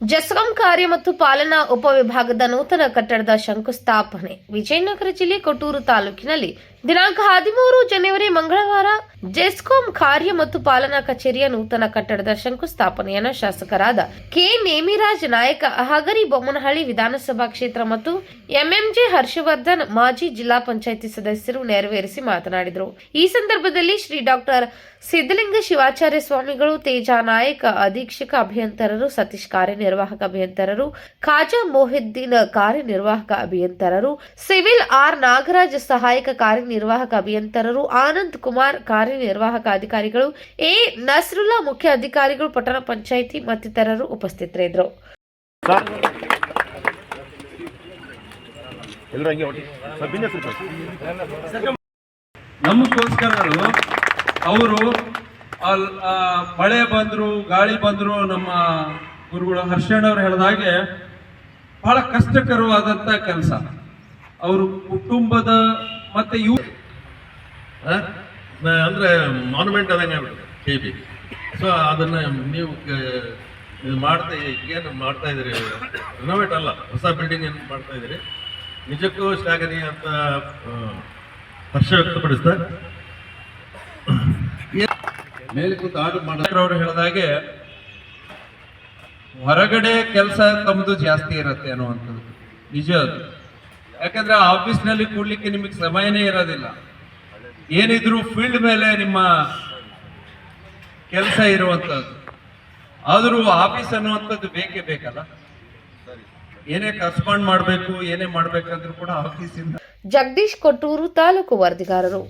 ಜಸ್ಕಾಂ ಕಾರ್ಯ ಮತ್ತು ಪಾಲನಾ ಉಪವಿಭಾಗದ ನೂತನ ಕಟ್ಟಡದ ಶಂಕುಸ್ಥಾಪನೆ ವಿಜಯನಗರ ಜಿಲ್ಲೆ ಕೊಟ್ಟೂರು ತಾಲೂಕಿನಲ್ಲಿ ದಿನಾಂಕ ಹದಿಮೂರು ಜನವರಿ ಮಂಗಳವಾರ ಜೆಸ್ಕಾಂ ಕಾರ್ಯ ಮತ್ತು ಪಾಲನಾ ಕಚೇರಿಯ ನೂತನ ಕಟ್ಟಡದ ಶಂಕುಸ್ಥಾಪನೆಯನ್ನು ಶಾಸಕರಾದ ಕೆ ನೇಮಿರಾಜ್ ನಾಯಕ ಹಗರಿ ಬೊಮ್ಮನಹಳ್ಳಿ ವಿಧಾನಸಭಾ ಕ್ಷೇತ್ರ ಮತ್ತು ಎಂಎಂಜೆ ಹರ್ಷವರ್ಧನ್ ಮಾಜಿ ಜಿಲ್ಲಾ ಪಂಚಾಯಿತಿ ಸದಸ್ಯರು ನೆರವೇರಿಸಿ ಮಾತನಾಡಿದರು. ಈ ಸಂದರ್ಭದಲ್ಲಿ ಶ್ರೀ ಡಾಕ್ಟರ್ ಸಿದ್ದಲಿಂಗ ಶಿವಾಚಾರ್ಯ ಸ್ವಾಮಿಗಳು, ತೇಜ ನಾಯಕ, ಅಧೀಕ್ಷಕ ಅಭಿಯಂತರರು, ಸತೀಶ್ ಕಾರ್ಯನಿರ್ವಾಹಕ ಅಭಿಯಂತರರು, ಖಾಜಾ ಮೊಹಿದ್ದೀನ್ ಕಾರ್ಯನಿರ್ವಾಹಕ ಅಭಿಯಂತರರು, ಸಿವಿಲ್ ಆರ್ ನಾಗರಾಜ್ ಸಹಾಯಕ ಕಾರ್ಯನಿರ್ವಾಹಕ ಅಭಿಯಂತರರು ಆನಂದ್ ಕುಮಾರ್ ಕಾರ್ಯನಿರ್ವಾಹಕ ಅಧಿಕಾರಿಗಳು ಎ ನಸ್ರುಲ್ಲಾ ಮುಖ್ಯ ಅಧಿಕಾರಿಗಳು ಪಟ್ಟಣ ಪಂಚಾಯಿತಿ ಮತ್ತಿತರರು ಉಪಸ್ಥಿತರಿದ್ದರು. ನಮಗೋಸ್ಕರರು ಅವರು ಮಳೆ ಬಂದ್ರು, ಗಾಳಿ ಬಂದ್ರು ನಮ್ಮ ಗುರುಗಳು ಹರ್ಷಣ್ಣವ್ರು ಹೇಳಿದ ಹಾಗೆ ಬಹಳ ಕಷ್ಟಕರವಾದಂತ ಕೆಲಸ. ಅವರು ಕುಟುಂಬದ ಮತ್ತೆ ಇವ್ ಅಂದ್ರೆ ಮಾನ್ಯುಮೆಂಟ್ ಆದಂಗೆ ಕೆ ಬಿ ಸೊ ಅದನ್ನ ನೀವು ಮಾಡ್ತಾ ಏನು ಮಾಡ್ತಾ ಇದ್ದೀರಿ? ರಿನೋವೇಟ್ ಅಲ್ಲ ಹೊಸ ಬಿಲ್ಡಿಂಗ್ ಏನು ಮಾಡ್ತಾ ಇದ್ದೀರಿ? ನಿಜಕ್ಕೂ ಶ್ಲಾಘನೀಯ ಅಂತ ಹರ್ಷ ವ್ಯಕ್ತಪಡಿಸ್ತಾ. ಮೇಲೆ ಕೂತು ಆರ್ಡರ್ ಮಾಡಿದ್ರವ್ರು ಹೇಳಿದ ಹಾಗೆ ಹೊರಗಡೆ ಕೆಲಸ ತಮ್ಮದು ಜಾಸ್ತಿ ಇರುತ್ತೆ ಅನ್ನುವಂಥದ್ದು. ನಿಜ ಅದು. ಯಾಕಂದ್ರೆ ಆಫೀಸ್ನಲ್ಲಿ ಕೂಡ್ಲಿಕ್ಕೆ ನಿಮಗೆ ಸಮಯನೇ ಇರೋದಿಲ್ಲ. ಏನಿದ್ರು ಫೀಲ್ಡ್ ಮೇಲೆ ನಿಮ್ಮ ಕೆಲಸ ಇರುವಂತದ್ದು. ಆದರೂ ಆಫೀಸ್ ಅನ್ನುವಂಥದ್ದು ಬೇಕೇ ಬೇಕಲ್ಲ? ಏನೇ ಕಸ್ಪಾಂಡ್ ಮಾಡಬೇಕು, ಏನೇ ಮಾಡ್ಬೇಕಂದ್ರೂ ಕೂಡ ಆಫೀಸಿಂದ ಜಗದೀಶ್ ಕೊಟ್ಟೂರು ತಾಲೂಕು ವರದಿಗಾರರು.